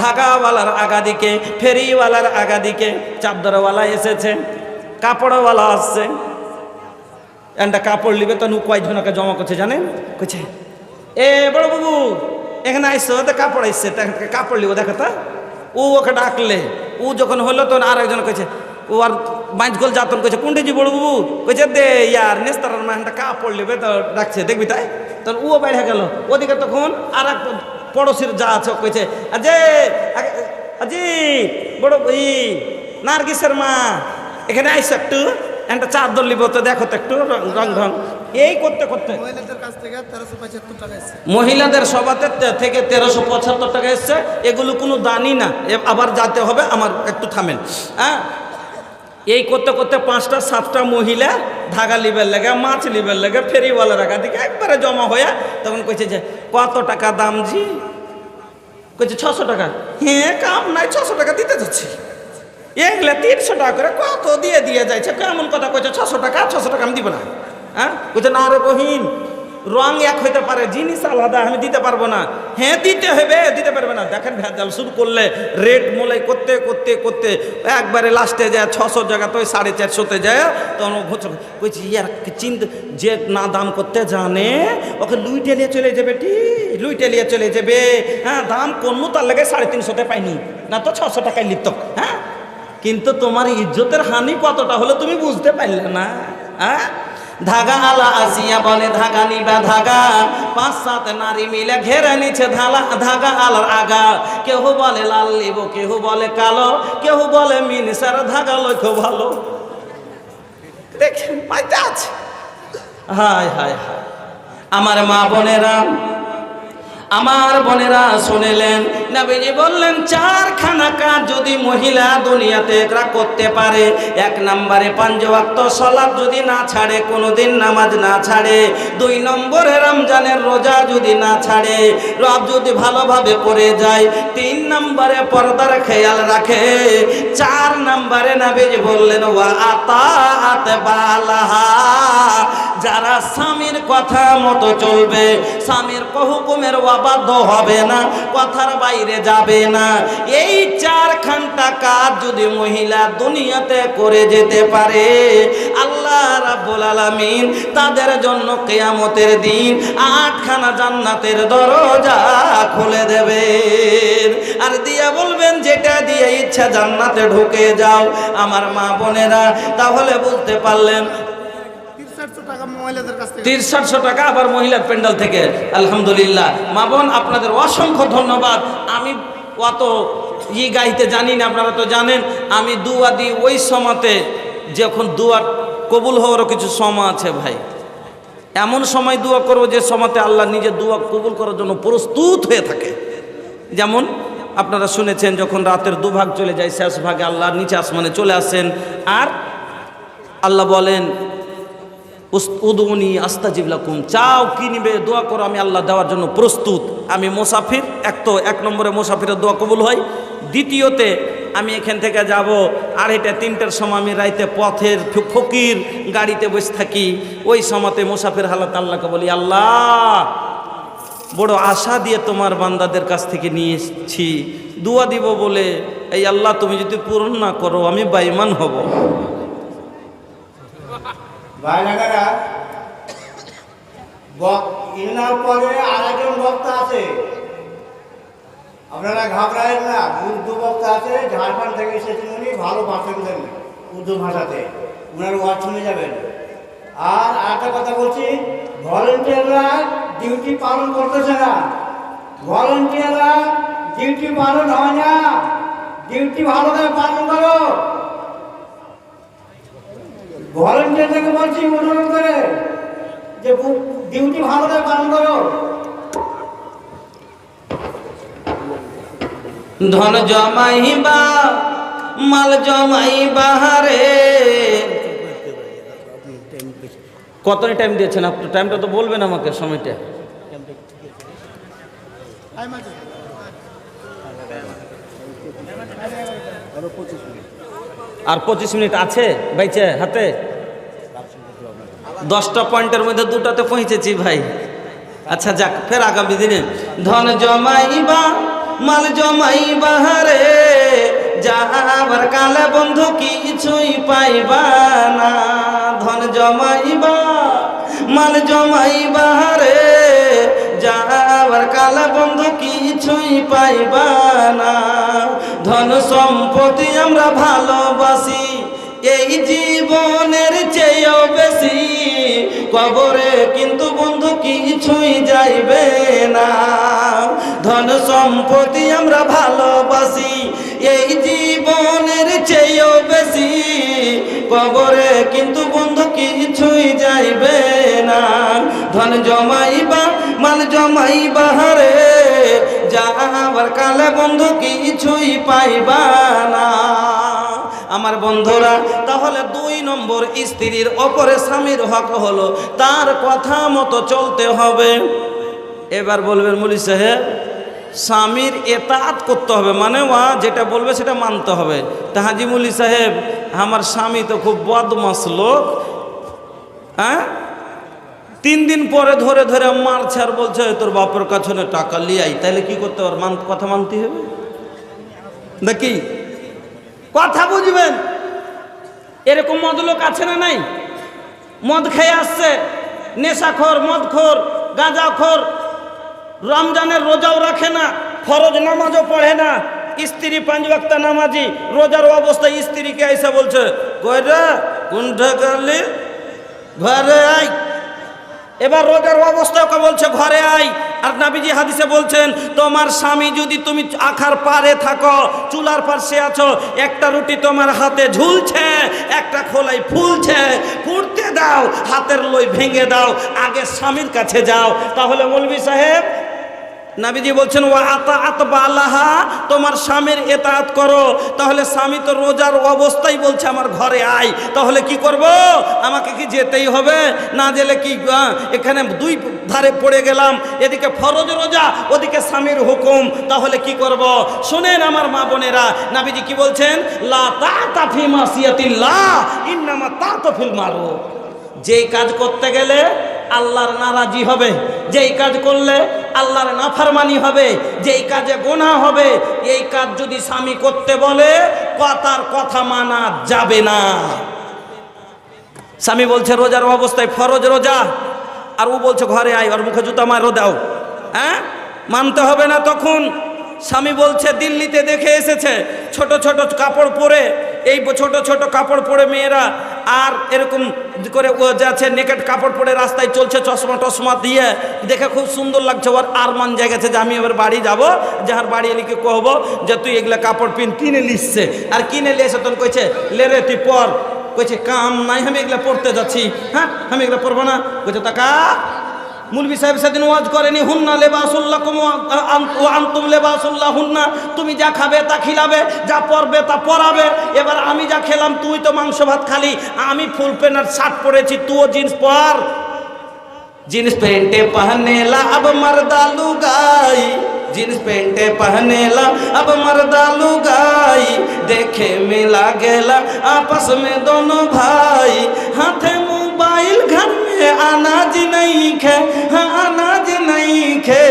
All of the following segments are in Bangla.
ধাগাওয়ালার আগা দিকে ফেরিওয়ালার আগা দিকে চাদরওয়ালা এসেছে, কাপড়ওয়ালা আসছে। একটা কাপড় নিবে তো কয়জনকে জমা করছে, জানেন? কইছে, এ বড় বাবু, এখানে আইসো তো কাপড় আইসছে কাপড় লিব দেখো তো। ও ওকে ডাকলে, ও যখন হলো তখন আর একজন কইছে, ও আর মাইজ গোল যাতন, কইছে, কোনটি বড় বাবু? কইছে, দে ইয়ার নেস্তার মানটা কাপড় লিবে তো, ডাকছে, দেখবি তাই? তখন ও বাইরে গেল, ওদিকে তখন আর এক পড়োশির যা আছে কইছে আজে আজি বড় ই নার্গিসের মা এখানে আইসো একটু একটা চাদর লিব তো দেখো তো একটু রং ঢং। এই করতে করতে। মহিলাদের কাছ থেকে তেরোশো পঁচাত্তর টাকা এসছে। সভাতে থেকে তেরোশো পঁচাত্তর টাকা এসছে এগুলো কোনো দানই না আবার যাতে হবে আমার একটু থামেন। হ্যাঁ এই করতে করতে পাঁচটা সাতটা মহিলা ধাগা লিবের লেগে মাছ লিবের লেগে ফেরিওয়ালার আগা দিকে একবারে জমা হয়ে তখন কইছে যে কত টাকা দাম জি? কইছে, ছশো টাকা। হ্যাঁ কাম নাই, ছশো টাকা দিতে যাচ্ছি। এগুলা তিনশো টাকা করে কত দিয়ে দিয়ে যাইছে? কেমন কথা কইছে, ছশো টাকা ছশো টাকা আমি দিব না। হ্যাঁ? কইছে, না রে বহিন রং এক হইতে পারে, জিনিস আলাদা, আমি দিতে পারব না। হ্যাঁ দিতে হবে, দিতে পারবে না। দেখেন ভেজাল শুরু করলে রেট মোলাই করতে করতে করতে একবারে লাস্টে যায়, ছশো জায়গা তো সাড়ে চারশোতে যায়, তখন কইছি, ইয়ার চিন্তা, যে না দাম করতে জানে, ওকে লুইটে নিয়ে চলে যাবে টি, লুইটে নিয়ে চলে যাবে। হ্যাঁ দাম কমু, তার লেগে সাড়ে তিনশোতে পাইনি। না তো ছশো টাকায় লিপ্ত হ্যাঁ? কিন্তু তোমার ইজ্জতের হানি কতটা হলো তুমি বুঝতে পারলে না হ্যাঁ? ধাগা আলা আসিয়া বলে, ধাগা নিবা, ধাগা। পাঁচ, সাত নারী মিলে ঘেরে নিচ্ছে ধালা ধাগা আলার আগা। কেহ বলে, লাল নিব কেহ বলে, কালো। কেহ বলে, মিনিসার ধাগা লক্ষ্য ভালো। দেখেন হায় হায় হায়। আমার মা বোনেরা আমার বোনেরা শুনেলেন। নবীজি বললেন, চারখানা কাজ যদি মহিলা দুনিয়াতে একরা করতে পারে, এক নম্বরে পাঞ্জ ওয়াক্ত সলাপ যদি না ছাড়ে, কোনোদিন নামাজ না ছাড়ে, দুই নম্বরে রমজানের রোজা যদি না ছাড়ে, রব যদি ভালোভাবে করে যায়, তিন নম্বরে পর্দার খেয়াল রাখে, চার নম্বরে নাবিজি বললেন, ওয়া আতা আতে বালাহা। যারা স্বামীর কথা মতো চলবে, স্বামীর হুকুমের অবাধ্য হবে না, কথার বাইরে যাবে না। এই চারখানটা কাজ যদি মহিলা দুনিয়াতে করে যেতে পারে, আল্লাহ রাব্বুল আলামিন তাদের জন্য কেয়ামতের দিন আটখানা জান্নাতের দরজা খুলে দেবেন। আর দিয়া বলবেন, যেটা দিয়ে ইচ্ছা জান্নাতে ঢুকে যাও আমার মা বোনেরা, তাহলে বুঝতে পারলেন তিরষট্টি টাকা আবার মহিলার প্যান্ডেল থেকে। আলহামদুলিল্লাহ। মা বোন, আপনাদের অসংখ্য ধন্যবাদ। আমি অত ই গাইতে জানি না, আপনারা তো জানেন। আমি দুয়া দিই ওই সময়তে যখন দুয়া কবুল হওয়ারও কিছু সময় আছে ভাই। এমন সময় দোয়া করব যে সময়তে আল্লাহ নিজে দোয়া কবুল করার জন্য প্রস্তুত হয়ে থাকে। যেমন আপনারা শুনেছেন, যখন রাতের দুভাগ চলে যায়, শেষ ভাগে আল্লাহ নিচে আসমানে চলে আসেন। আর আল্লাহ বলেন উদুনি আস্তাজিবলাকুম চাও কি নিবে? দোয়া করো, আমি আল্লাহ দেওয়ার জন্য প্রস্তুত। আমি মোসাফির, এক তো এক নম্বরে মোসাফিরের দোয়া কবুল হয়। দ্বিতীয়তে, আমি এখান থেকে যাব, আড়াইটা, তিনটার সময় আমি রাইতে পথের ফকির গাড়িতে বসে থাকি। ওই সময়তে মোসাফির হালাত আল্লাহকে বলি, আল্লাহ, বড় আশা দিয়ে তোমার বান্দাদের কাছ থেকে নিয়ে এসেছি। দোয়া দিব বলে, এই আল্লাহ তুমি যদি পূরণ না করো, আমি বাইমান হব। ভাইনাগারা ইনার পরে আরেকজন বক্তা আছে। আপনারা ঘাবড়ায়েন না উর্দু বক্তা আছে, ঝাড়খণ্ড থেকে এসেছেন উনি, ভালো ভাষণ দেন উর্দু ভাষাতে। ওনার ওয়াজ শুনে যাবেন। আর আরেকটা কথা বলছি, ভলেন্টিয়াররা ডিউটি পালন করতেছে না। ভলেন্টিয়াররা ডিউটি পালন হয় না। ডিউটি ভালো করে পালন করো। ভলেন্টিয়ার থেকে বলছি অনুরোধ করে। যে ডিউটি ভালো করে পালন করো। ধন জমাইবা মাল জমাইবা রে কত টাইম দিয়েছেন আপনি? টাইমটা তো বলবেন আমাকে সময়টা। আছে আর পঁচিশ মিনিট আছে বাইচে হাতে? দশটা পয়েন্টের মধ্যে দুটাতে পৌঁছেছি ভাই। আচ্ছা যাক, ফের আগামী দিনে। ধন জমাইবা, মাল জমাই বাহারে যাবার কালে বন্ধু কিছুই পাইবা না। ধন জমাইবা, মাল জমাইবা রে যাবার কালে বন্ধু কিছুই পাইবা না। ধন সম্পত্তি আমরা ভালোবাসি। এই জীবনের চেয়েও বেশি। কবরে কিন্তু বন্ধু কিছুই যাইবে না। ধন সম্পত্তি আমরা ভালোবাসি। এই জীবনের চেয়েও বেশি। কবরে কিন্তু বন্ধু কিছুই যাইবে না। ধন জমাইবা, মাল জমাইবা রে যাবার কালে বন্ধু কিছুই পাইবা না। আমার বন্ধুরা, তাহলে দুই নম্বর স্ত্রীর অপরে স্বামীর হক হলো, তার কথা মতো চলতে হবে। এবার বলবেন মুলি সাহেব, স্বামীর এতাত করতে হবে মানে ওয়া যেটা বলবে সেটা মানতে হবে। তা হাজি মুলি সাহেব, আমার স্বামী তো খুব বদমাস লোক হ্যাঁ? তিন দিন পরে ধরে ধরে মারছে আর বলছে তোর বাপের কাছে টাকা লিয়াই তাহলে কি করতে হবে মান কথা মানতে হবে? দেখি কথা বুঝবেন? এরকম মদ লোক আছে না নাই? মদ খেয়ে আসছে, নেশাখোর, মদখোর, গাঁজাখোর, রমজানের রোজাও রাখে না, ফরজ নামাজও পড়ে না, স্ত্রী পাঁচ ওয়াক্ত নামাজি, রোজার অবস্থায় স্ত্রীকে এসে বলছে কই রে কোনটা গেলি ঘরে আই এবার রোজার অবস্থা ওকে বলছে, ঘরে আই আর নাবিজি হাদিসে বলছেন, তোমার স্বামী যদি তুমি আখার পারে থাকো, চুলার পাশে আছো, একটা রুটি তোমার হাতে ঝুলছে, একটা খোলাই ফুলছে ফুটতে দাও, হাতের লই ভেঙে দাও, আগে স্বামীর কাছে যাও। তাহলে মৌলবি সাহেব নাবিজি বলছেন ও আতা আল্লাহা তোমার স্বামীর এতাত করো। তাহলে স্বামী তো রোজার অবস্থাই বলছে, আমার ঘরে আয়। তাহলে কি করব? আমাকে কি যেতেই হবে? না গেলে কি এখানে দুই ধারে পড়ে গেলাম। এদিকে ফরজ রোজা, ওদিকে স্বামীর হুকুম। তাহলে কি করব? শোনেন আমার মা বোনেরা, নাবিজি কি বলছেন, লা তা তাফি ইন্নামা তা তফিল মারো যেই কাজ করতে গেলে আল্লাহর নারাজি হবে। যেই কাজ করলে আল্লাহর নাফরমানি হবে, যেই কাজে গোনা হবে, এই কাজ যদি স্বামী করতে বলে, কথার কথা মানা যাবে না। স্বামী বলছে, রোজার অবস্থায় ফরজ রোজা। আর ও বলছে, ঘরে আয়, ওর মুখে জুতা মারো, দাও। হ্যাঁ? মানতে হবে না তখন। স্বামী বলছে, দিল্লিতে দেখে এসেছে, ছোট ছোট কাপড় পরে, এই ছোট ছোট কাপড় পরে মেয়েরা আর এরকম করে ও যাচ্ছে, নেকেট কাপড় পরে রাস্তায় চলছে, চশমা টশমা দিয়ে। দেখে খুব সুন্দর লাগছে, ওর আর মান জায়গাছে যে আমি এবার বাড়ি যাব। যাহার বাড়ি এলিকে কহব যে, তুই এগুলা কাপড় পিন, কিনে লিসছে। আর কিনে লিয়েছে তখন কইছে, লে রে, তুই পর। কইছে, কাম নাই, আমি এগুলো পড়তে যাচ্ছি। হ্যাঁ আমি এগুলো পড়ব না। কইছে, টাকা মুলবি সাহেব সেদিন ওয়াজ করেনি হুন্না লেবাসুল্লাহ কুম ও আন্তুম লেবাসুল্লাহ হুন্না তুমি যা খাবে তা খিলাবে যা পরবে তা পরাবে এবার আমি যা খেলাম তুই তো মাংস ভাত খালি আমি ফুল প্যান্ট আর শার্ট পরেছি তুইও জিন্স পর जींस पेंटे पहने ला अब मर्दा लुगाई जींस पेंटे पहने ला अब मर्दा लुगाई देखे मिला गेला आपस में दोनों भाई हाथे मोबाइल घर में अनाज नहीं खे हाँ अनाज नहीं खे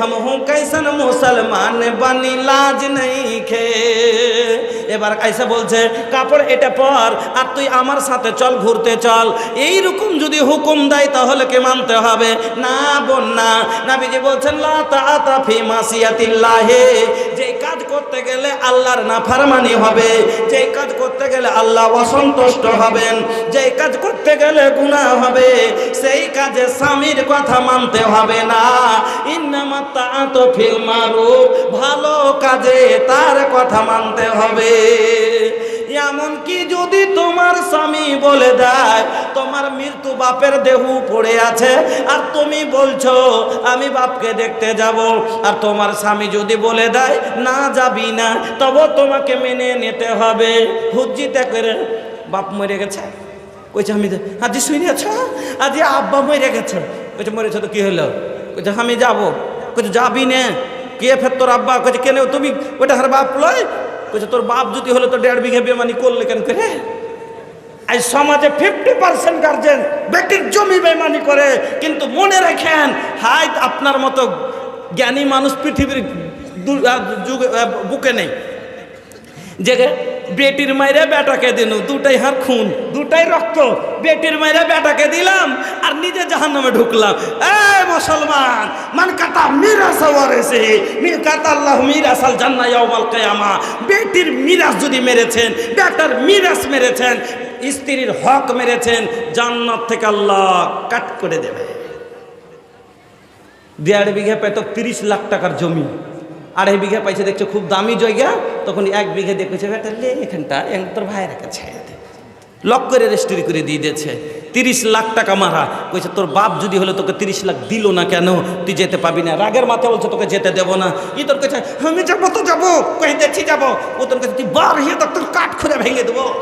हम हूँ कैसन मुसलमान बनी लाज नहीं खे এবার কাইসা বলছে কাপড় এটা পর আর তুই আমার সাথে চল ঘুরতে চল এই রকম যদি হুকুম দেয় তাহলে কে মানতে হবে না বোন না নাবিজি বলছেন লা তাআতা ফি মাসিয়াতিল্লাহে যে কাজ করতে গেলে আল্লাহর নাফারমানি হবে। যে কাজ করতে গেলে আল্লাহ অসন্তুষ্ট হবেন যে কাজ করতে গেলে গুণা হবে, সেই কাজে স্বামীর কথা মানতে হবে না। ইন্নামা তাআতু ফিল মারুফ, ভালো কাজে তার কথা মানতে হবে। এমনকি যদি তোমার স্বামী বলে দেয়, তোমার মৃত্যু বাপের দেহু পড়ে আছে, আর তুমি বলছো, আমি বাপকে দেখতে যাব, আর তোমার স্বামী যদি বলে দেয়, না যাবি না, তবে তোমাকে মেনে নিতে হবে। হুজ্জিতে করে বাপ মরে গেছে। কইছে, আমি আজি শুনেছ আজি আব্বা মরে গেছে। কইছে, মরেছে তো কি হলো? কইছে, আমি যাব। কইছে, যাবি নে। কে ফের তোর আব্বা? কইছে, কেন, তুমি ওইটা হার বাপ লয়? কইছে, তোর বাপ যদি হলে তো দেড় বিঘে বেমানি করলে কেন করে? এই সমাজে ফিফটি পার্সেন্ট গার্জেন বেটির জমি বেমানি করে, কিন্তু মনে রাখেন, হাই, আপনার মতো জ্ঞানী মানুষ পৃথিবীর যুগে বুকে নেই। যে বেটির মাইরে বেটাকে দিন, দুটাই হার খুন। দুটাই রক্ত। বেটির মাইরে বেটাকে দিলাম আর নিজে জাহান নামে ঢুকলাম। এ মুসলমান, মান কাতা মিরাস ওয়ারেসে। মির কাতা আল্লাহ মিরাস আল জান্নাহ ইয়াউমাল কিয়ামা। বেটির মিরাস যদি মেরেছেন, বেটার মিরাস মেরেছেন, স্ত্রীর হক মেরেছেন, জান্নাত থেকে আল্লাহ কাট করে দেবে। দেড় বিঘা পেত তিরিশ লাখ টাকার জমি। আড়াই বিঘা পাইছে, দেখছে, খুব দামি জায়গা। তখন এক বিঘা দেখেছে বেটা, লে এখানটা তোর ভাইয়ের কাছে লক করে রেজিস্ট্রি করে দিয়ে দিয়েছে। তিরিশ লাখ টাকা মারা। কইছে, তোর বাপ যদি হলে তোকে তিরিশ লাখ দিল না কেন? তুই যেতে পাবি না। রাগের মাথায় বলছে, তোকে যেতে দেবো না। ই তোর কাছে আমি যাব, তো যাব। কই, দেখছি যাব। ও তোর কাছে, তুই বার হিয়ে তোর কাঠ খুঁড়ে ভেঙে দেবো।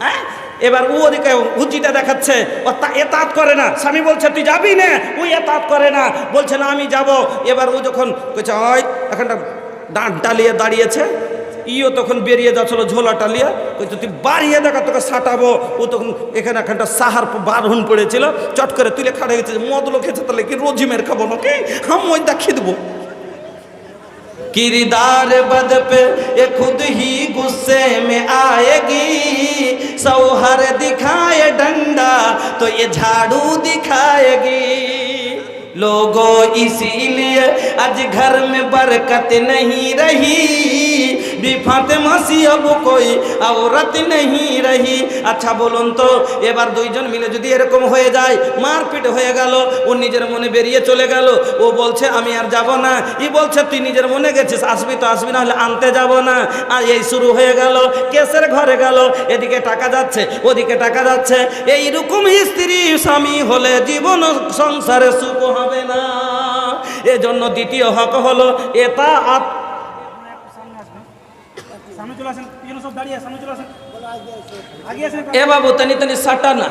হ্যাঁ? এবার ও ওদিকে হুচিটা দেখাচ্ছে। ও তা- এতাত করে না। স্বামী বলছে, তুই যাবি না? ওই এতাত করে না। বলছে, না, আমি যাব। এবার ও যখন কইছে ওই এখানটা ডাঁট ডালিয়ে দাঁড়িয়েছে ইও তখন বেরিয়ে যাচ্ছিল ঝোলা টালিয়ে কইছে তুই বাড়িয়ে দেখা তোকে সাটাবো ও তখন এখানে এখানটা সাহার বারহুন পড়েছিল চট করে তুলে খাড়ে গেছে মদলো খেয়েছে তাহলে কি রোজিমের খাবো নাকি হাম ওই দেখিয়ে দেবো किरदार बद पे ये खुद ही गुस्से में आएगी सौहर दिखाए डंडा तो ये झाड़ू दिखाएगी लोगों इसीलिए आज घर में बरकत नहीं रही। বি মাসি হব কই? আওরাত নেই রহি। আচ্ছা বলুন তো, এবার দুইজন মিলে যদি এরকম হয়ে যায়, মারপিট হয়ে গেল, ও নিজের মনে বেরিয়ে চলে গেল। ও বলছে, আমি আর যাব না। ই বলছে, তুই নিজের মনে গেছিস, আসবি তো আসবি না হলে আনতে যাব না। আর এই শুরু হয়ে গেল, কেসের ঘরে গেল, এদিকে টাকা যাচ্ছে, ওদিকে টাকা যাচ্ছে। এই এইরকম স্ত্রী, স্বামী হলে জীবন সংসারে সুখ হবে না। এজন্য দ্বিতীয় হক হলো এটা আত সামনে চলে আসেন পিছনে সব দাঁড়িয়ে সামনে চলে আসেন আগে আসেন ए बाबू तनी तनी सटा ना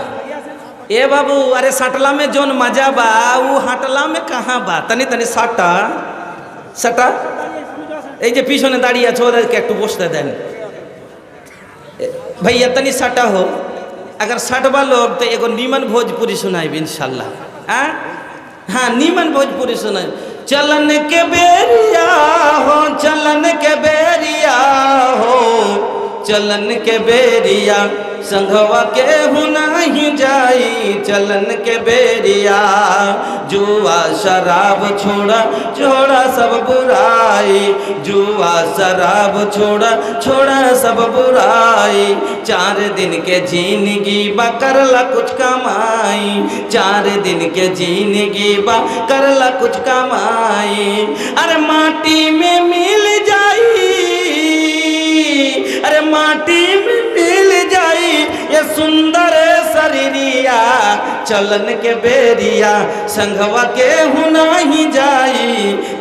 ए बाबू अरे सटला में जोन मजा बा वो हटला में कहाँ बा तनी तनी सटा सटा এই যে পিছনে দাঁড়িয়ে আছে ওদেরকে একটু বসতে দেন ए, भैया तनी सटा हो अगर सटवा लोग तो एगो नीमन भोजपुरी सुनाई इंशाल्लाह हाँ हाँ नीमन भोजपुरी सुनाई चलन के बेरिया हो चलन के बेरिया हो चलन के बेरिया। संघवा के नहीं जाई, चलन के बेरिया। जुआ शराब छोड़ा छोड़ा सब बुराई। जुआ शराब छोड़ा छोड़ा सब बुराई। चार दिन के ज़िंदगी बा, करला कुछ कमाई। चार दिन के ज़िंदगी बा, करला कुछ कमाई। अरे माटी में मिल जाई, अरे माटी में सुंदर शरीरिया चलन के बेरिया संघवा के नहीं जाई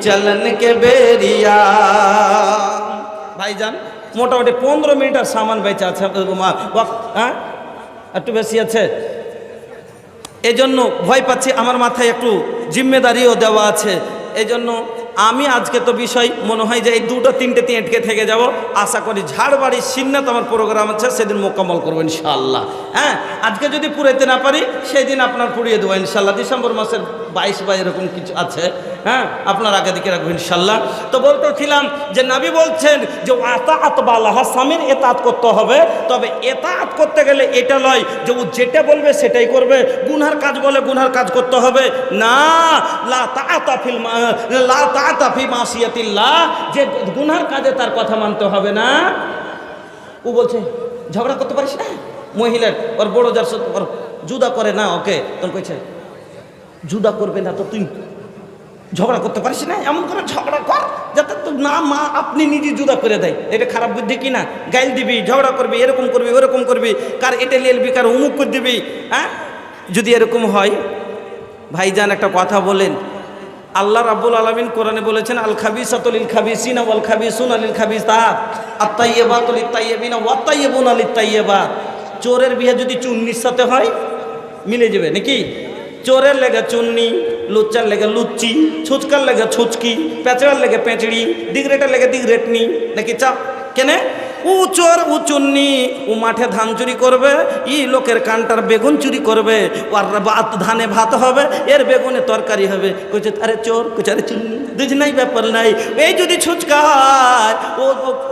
चलन के बेरिया ভাইজান মোটামুটি পনেরো মিনিটের সামান বেঁচে আছে হ্যাঁ একটু বেশি আছে এজন্য ভয় পাচ্ছি আমার মাথায় একটু জিম্মেদারিও দেওয়া আছে এজন্য আমি আজকে তো বিষয় মনে হয় যে এই দুটো, তিনটে তিনটকে থেকে যাব। আশা করি ঝাড়বাড়ির সিন্নাত আমার প্রোগ্রাম আছে, সেদিন মোকাম্মল করব ইনশাল্লাহ হ্যাঁ আজকে যদি পুরাইতে না পারি সেই দিন আপনার পুড়িয়ে দেবো ইনশাল্লাহ ডিসেম্বর মাসের বাইশ বা এরকম কিছু আছে হ্যাঁ আপনার আগে দিকে রাখব ইনশাল্লাহ তো বলতেছিলাম যে নাবি বলছেন যে আতাত বালাহা স্বামীর এতাত করতে হবে। তবে এতাত করতে গেলে এটা নয় যে ও যেটা বলবে সেটাই করবে। গুনহার কাজ বলে গুনহার কাজ করতে হবে। না, লা তাআতা ফিল লা তাআতা মাসিয়াতিল্লাহ, যে গুনহার কাজে তার কথা মানতে হবে না। ও বলছে, ঝগড়া করতে পারিস না? মহিলার, ওর বড় যার ওর জুদা করে না ওকে? তোর কইছে, জুদা করবে না তো তুই ঝগড়া করতে পারিস না? এমন করে ঝগড়া কর, যাতে তো না মা আপনি নিজে জুদা করে দেয়। এটা খারাপ বুদ্ধি কি না? গাইল দিবি, ঝগড়া করবি, এরকম করবি, ওরকম করবি, কার এটা লিলবি কার উমুক করে দিবি হ্যাঁ? যদি এরকম হয়, ভাইজান একটা কথা বলেন আল্লাহ রাব্বুল আলামিন কোরআনে বলেছেন, আল খাবিসাতুল লিল খাবিসিনা ওয়াল খাবিসুনা লিল খাবিসাত। আত-তাইয়্যিবাতুল লিত-তাইয়্যিবিনা ওয়াত-তাইয়্যিবুনা লিত-তাইয়্যিবাত। চোরের বিয়ে যদি চুন্নির সাথে হয়, মিলে যাবে নাকি? চোরের লেগে চুন্নি, লুচ্চার লেগে লুচ্চি, ছুচকার লেগে ছুচকি পেঁচড়ার লেগে পেঁচড়ি দিগরেটার লেগে দিগরেটনি নাকি চা কেনে? ও চোর ও ও মাঠে ধান চুরি করবে, ই লোকের কানটার বেগুন চুরি করবে আর ভাত ধানে ভাত হবে, এর বেগুনে তরকারি হবে। কইছে, আরে চোর, কইছে চুন্নি দুজ নাই ব্যাপার নাই, এই যদি ছুচকা হয় ও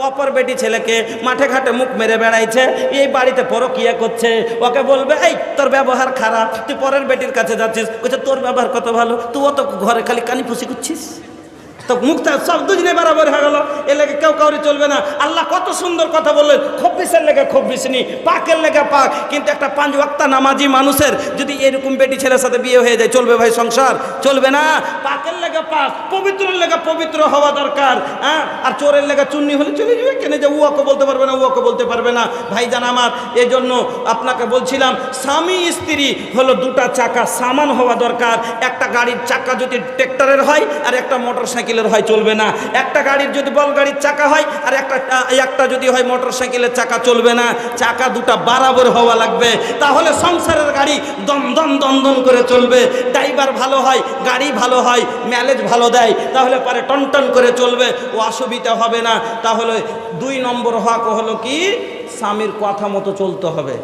অপর বেটি ছেলেকে মাঠে ঘাটে মুখ মেরে বেড়াইছে, এই বাড়িতে পরো পরকিয়া করছে, ওকে বলবে, এই, তোর ব্যবহার খারাপ, তুই পরের বেটির কাছে যাচ্ছিস। কইছে, তোর ব্যবহার কত ভালো, তুই অত ঘরে খালি কানি ফুসি করছিস তো মুখটা সব দুজনে বরাবর হয়ে গেল। এ লেগে কেউ কাউরি চলবে না। আল্লাহ কত সুন্দর কথা বললেন। খব্বিসের লেগে খব্বিস নি পাকের লেগে পাক। কিন্তু একটা পাঁচ ওয়াক্তা নামাজি মানুষের যদি এরকম বেটি ছেলের সাথে বিয়ে হয়ে যায়, চলবে ভাই সংসার? চলবে না। পাকের লেগে পাক, পবিত্রের লেগে পবিত্র হওয়া দরকার। হ্যাঁ? আর চোরের লেগে চুন্নি হলে চলে যাবে। কেন যে উয়াকে বলতে পারবে না, উয়াকে বলতে পারবে না। ভাইজান আমার এই জন্য আপনাকে বলছিলাম, স্বামী স্ত্রী হলো দুটা চাকা সামান হওয়া দরকার। একটা গাড়ির চাকা যদি ট্রেক্টরের হয়, আর একটা মোটর সাইকেলের হয় চলবে না। একটা গাড়ির যদি বল গাড়ির চাকা হয়, আর একটা একটা যদি হয় মোটর সাইকেলের চাকা চলবে না, চাকা দুটা বরাবর হওয়া লাগবে। তাহলে সংসারের গাড়ি দম দম দম দম করে চলবে। ড্রাইভার ভালো হয়, গাড়ি ভালো হয় ম্যালেজ ভালো দেয়, তাহলে পারে টন টন করে চলবে। ও অসুবিধা হবে না। তাহলে দুই নম্বর হক হলো কি? স্বামীর কথা মতো চলতে হবে।